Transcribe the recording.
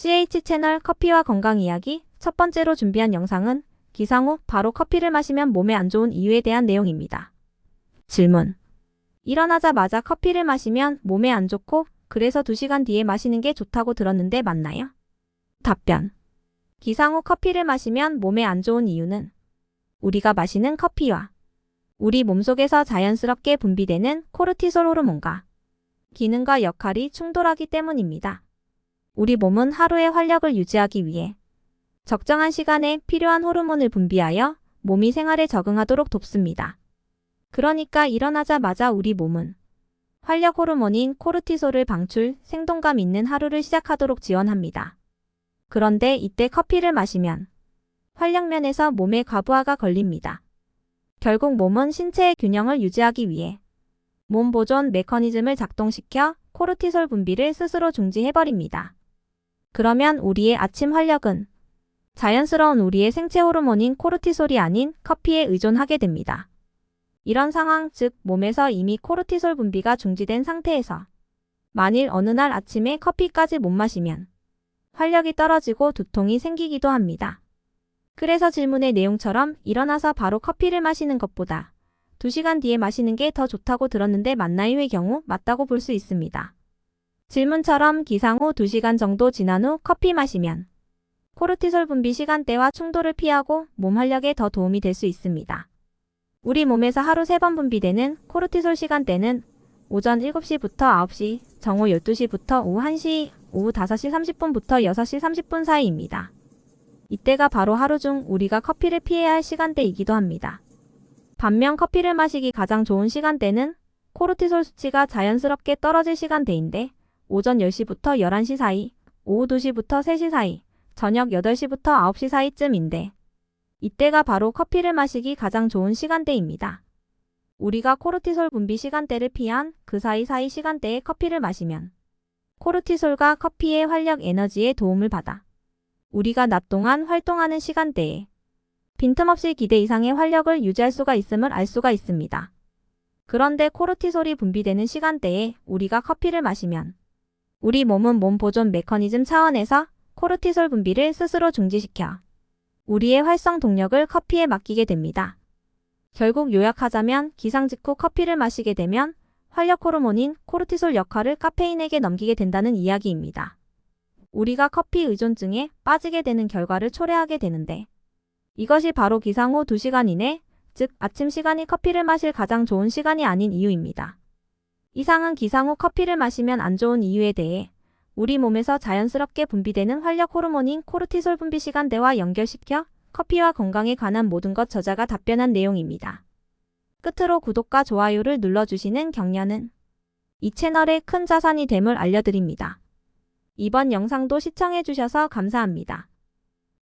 CH 채널 커피와 건강 이야기 첫 번째로 준비한 영상은 기상 후 바로 커피를 마시면 몸에 안 좋은 이유에 대한 내용입니다. 질문. 일어나자마자 커피를 마시면 몸에 안 좋고 그래서 2시간 뒤에 마시는 게 좋다고 들었는데 맞나요? 답변. 기상 후 커피를 마시면 몸에 안 좋은 이유는 우리가 마시는 커피와 우리 몸속에서 자연스럽게 분비되는 코르티솔 호르몬과 기능과 역할이 충돌하기 때문입니다. 우리 몸은 하루의 활력을 유지하기 위해 적정한 시간에 필요한 호르몬을 분비하여 몸이 생활에 적응하도록 돕습니다. 그러니까 일어나자마자 우리 몸은 활력 호르몬인 코르티솔을 방출, 생동감 있는 하루를 시작하도록 지원합니다. 그런데 이때 커피를 마시면 활력면에서 몸에 과부하가 걸립니다. 결국 몸은 신체의 균형을 유지하기 위해 몸 보존 메커니즘을 작동시켜 코르티솔 분비를 스스로 중지해버립니다. 그러면 우리의 아침 활력은 자연스러운 우리의 생체 호르몬인 코르티솔이 아닌 커피에 의존하게 됩니다. 이런 상황, 즉 몸에서 이미 코르티솔 분비가 중지된 상태에서 만일 어느 날 아침에 커피까지 못 마시면 활력이 떨어지고 두통이 생기기도 합니다. 그래서 질문의 내용처럼 일어나서 바로 커피를 마시는 것보다 2시간 뒤에 마시는 게 더 좋다고 들었는데 맞나요의 경우 맞다고 볼 수 있습니다. 질문처럼 기상 후 2시간 정도 지난 후 커피 마시면 코르티솔 분비 시간대와 충돌을 피하고 몸 활력에 더 도움이 될 수 있습니다. 우리 몸에서 하루 3번 분비되는 코르티솔 시간대는 오전 7시부터 9시, 정오 12시부터 오후 1시, 오후 5시 30분부터 6시 30분 사이입니다. 이때가 바로 하루 중 우리가 커피를 피해야 할 시간대이기도 합니다. 반면 커피를 마시기 가장 좋은 시간대는 코르티솔 수치가 자연스럽게 떨어질 시간대인데 오전 10시부터 11시 사이, 오후 2시부터 3시 사이, 저녁 8시부터 9시 사이쯤인데 이때가 바로 커피를 마시기 가장 좋은 시간대입니다. 우리가 코르티솔 분비 시간대를 피한 그 사이사이 시간대에 커피를 마시면 코르티솔과 커피의 활력 에너지에 도움을 받아 우리가 낮 동안 활동하는 시간대에 빈틈없이 기대 이상의 활력을 유지할 수가 있음을 알 수가 있습니다. 그런데 코르티솔이 분비되는 시간대에 우리가 커피를 마시면 우리 몸은 몸 보존 메커니즘 차원에서 코르티솔 분비를 스스로 중지시켜 우리의 활성 동력을 커피에 맡기게 됩니다. 결국 요약하자면 기상 직후 커피를 마시게 되면 활력 호르몬인 코르티솔 역할을 카페인에게 넘기게 된다는 이야기입니다. 우리가 커피 의존증에 빠지게 되는 결과를 초래하게 되는데 이것이 바로 기상 후 2시간 이내, 즉 아침 시간이 커피를 마실 가장 좋은 시간이 아닌 이유입니다. 이상은 기상 후 커피를 마시면 안 좋은 이유에 대해 우리 몸에서 자연스럽게 분비되는 활력 호르몬인 코르티솔 분비 시간대와 연결시켜 커피와 건강에 관한 모든 것 저자가 답변한 내용입니다. 끝으로 구독과 좋아요를 눌러주시는 격려는 이 채널의 큰 자산이 됨을 알려드립니다. 이번 영상도 시청해주셔서 감사합니다.